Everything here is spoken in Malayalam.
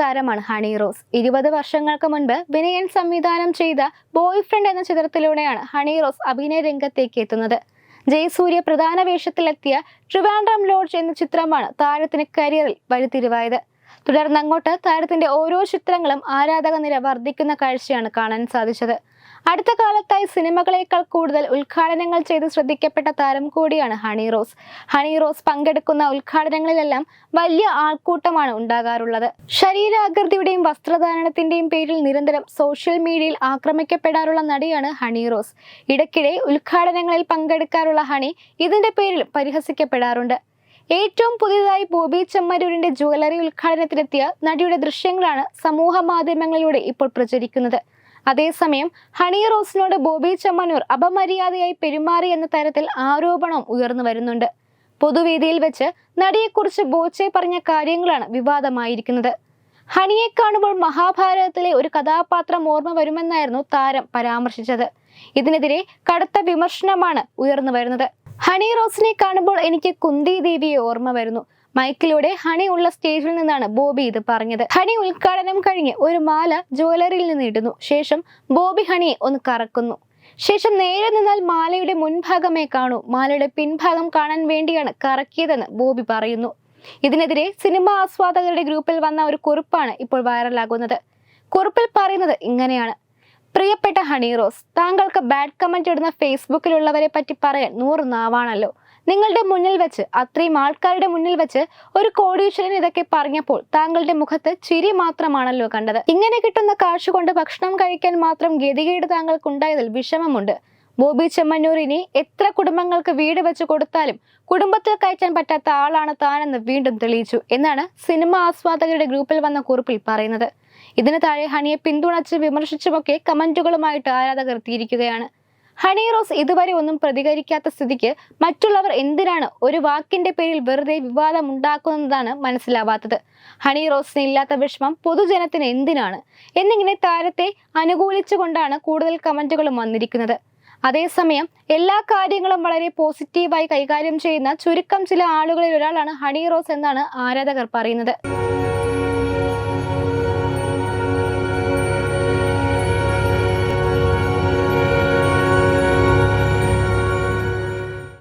താരമാണ് ഹണി റോസ്. ഇരുപത് വർഷങ്ങൾക്ക് മുൻപ് വിനയൻ സംവിധാനം ചെയ്ത ബോയ് ഫ്രണ്ട് എന്ന ചിത്രത്തിലൂടെയാണ് ഹണി റോസ് അഭിനയ രംഗത്തേക്ക് എത്തുന്നത്. ജയസൂര്യ പ്രധാന വേഷത്തിലെത്തിയ ട്രിവാൻഡ്രം ലോഡ്ജ് എന്ന ചിത്രമാണ് താരത്തിന് കരിയറിൽ വഴിത്തിരിവായത് തുടർന്ന് അങ്ങോട്ട് താരത്തിന്റെ ഓരോ ചിത്രങ്ങളും ആരാധക നിര വർദ്ധിക്കുന്ന കാഴ്ചയാണ് കാണാൻ സാധിച്ചത്. അടുത്ത കാലത്തായി സിനിമകളേക്കാൾ കൂടുതൽ ഉദ്ഘാടനങ്ങൾ ചെയ്ത് ശ്രദ്ധിക്കപ്പെട്ട താരം കൂടിയാണ് ഹണി റോസ്. ഹണി റോസ് പങ്കെടുക്കുന്ന ഉദ്ഘാടനങ്ങളിലെല്ലാം വലിയ ആൾക്കൂട്ടമാണ് ഉണ്ടാകാറുള്ളത്. ശരീരാകൃതിയുടെയും വസ്ത്രധാരണത്തിന്റെയും പേരിൽ നിരന്തരം സോഷ്യൽ മീഡിയയിൽ ആക്രമിക്കപ്പെടാറുള്ള നടിയാണ് ഹണി റോസ്. ഇടയ്ക്കിടെ ഉദ്ഘാടനങ്ങളിൽ പങ്കെടുക്കാറുള്ള ഹണി ഇതിന്റെ പേരിൽ പരിഹസിക്കപ്പെടാറുണ്ട്. ഏറ്റവും പുതിയതായി ബോബി ചെമ്മരൂരിന്റെ ജുവലറി ഉദ്ഘാടനത്തിലെത്തിയ നടിയുടെ ദൃശ്യങ്ങളാണ് സമൂഹ മാധ്യമങ്ങളിലൂടെ ഇപ്പോൾ പ്രചരിക്കുന്നത്. അതേസമയം ഹണി റോസിനോട് ബോബി ചെമ്മനൂർ അപമര്യാദയായി പെരുമാറി എന്ന തരത്തിൽ ആരോപണം ഉയർന്നു വരുന്നുണ്ട്. പൊതുവേദിയിൽ വെച്ച് നടിയെക്കുറിച്ച് ബോച്ചെ പറഞ്ഞ കാര്യങ്ങളാണ് വിവാദമായിരിക്കുന്നത്. ഹണിയെ കാണുമ്പോൾ മഹാഭാരതത്തിലെ ഒരു കഥാപാത്രം ഓർമ്മ വരുമെന്നായിരുന്നു താരം പരാമർശിച്ചത്. ഇതിനെതിരെ കടുത്ത വിമർശനമാണ് ഉയർന്നു വരുന്നത്. ഹണി റോസിനെ കാണുമ്പോൾ എനിക്ക് കുന്തി ദേവിയെ ഓർമ്മ വരുന്നു. മൈക്കിലൂടെ ഹണി ഉള്ള സ്റ്റേജിൽ നിന്നാണ് ബോബി ഇത് പറഞ്ഞത്. ഹണി ഉദ്ഘാടനം കഴിഞ്ഞ് ഒരു മാല ജ്വല്ലറിയിൽ നിന്ന് ഇടുന്നു. ശേഷം ബോബി ഹണിയെ ഒന്ന് കറക്കുന്നു. ശേഷം നേരെ നിന്നാൽ മാലയുടെ മുൻഭാഗമേ കാണൂ. മാലയുടെ പിൻഭാഗം കാണാൻ വേണ്ടിയാണ് കറക്കിയതെന്ന് ബോബി പറയുന്നു. ഇതിനെതിരെ സിനിമ ആസ്വാദകരുടെ ഗ്രൂപ്പിൽ വന്ന ഒരു കുറിപ്പാണ് ഇപ്പോൾ വൈറലാകുന്നത്. കുറിപ്പിൽ പറയുന്നത് ഇങ്ങനെയാണ്. പ്രിയപ്പെട്ട ഹണി റോസ് താങ്കൾക്ക് ബാഡ് കമന്റ് ഇടുന്ന ഫേസ്ബുക്കിലുള്ളവരെ പറ്റി പറയാൻ നൂറ് നാവാണല്ലോ. നിങ്ങളുടെ മുന്നിൽ വെച്ച് അത്രയും ആൾക്കാരുടെ മുന്നിൽ വെച്ച് ഒരു കോടീശ്വരൻ ഇതൊക്കെ പറഞ്ഞപ്പോൾ താങ്കളുടെ മുഖത്ത് ചിരി മാത്രമാണല്ലോ കണ്ടത്. ഇങ്ങനെ കിട്ടുന്ന കാശ് കൊണ്ട് ഭക്ഷണം കഴിക്കാൻ മാത്രം ഗതികേട് താങ്കൾക്ക് ഉണ്ടായതിൽ വിഷമമുണ്ട്. ബോബി ചെമ്മന്നൂരിനി എത്ര കുടുംബങ്ങൾക്ക് വീട് വെച്ച് കൊടുത്താലും കുടുംബത്തിൽ കയറ്റാൻ പറ്റാത്ത ആളാണ് താനെന്ന് വീണ്ടും തെളിയിച്ചു എന്നാണ് സിനിമ ആസ്വാദകരുടെ ഗ്രൂപ്പിൽ വന്ന കുറിപ്പിൽ പറയുന്നത്. ഇതിന് താഴെ ഹണിയെ പിന്തുണച്ച് വിമർശിച്ചുമൊക്കെ കമന്റുകളുമായിട്ട് ആരാധകർ എത്തിയിരിക്കുകയാണ് ഹണി റോസ് ഇതുവരെ ഒന്നും പ്രതികരിക്കാത്ത സ്ഥിതിക്ക് മറ്റുള്ളവർ എന്തിനാണ് ഒരു വാക്കിന്റെ പേരിൽ വെറുതെ വിവാദം ഉണ്ടാക്കുന്നതാണ് മനസ്സിലാവാത്തത്? ഹണി റോസിന് ഇല്ലാത്ത വിഷമം പൊതുജനത്തിന് എന്തിനാണ്? എന്നിങ്ങനെ താരത്തെ അനുകൂലിച്ചുകൊണ്ടാണ് കൂടുതൽ കമന്റുകളും വന്നിരിക്കുന്നത്. അതേസമയം എല്ലാ കാര്യങ്ങളും വളരെ പോസിറ്റീവായി കൈകാര്യം ചെയ്യുന്ന ചുരുക്കം ചില ആളുകളിൽ ഒരാളാണ് ഹണി റോസ് എന്നാണ് ആരാധകർ പറയുന്നത്.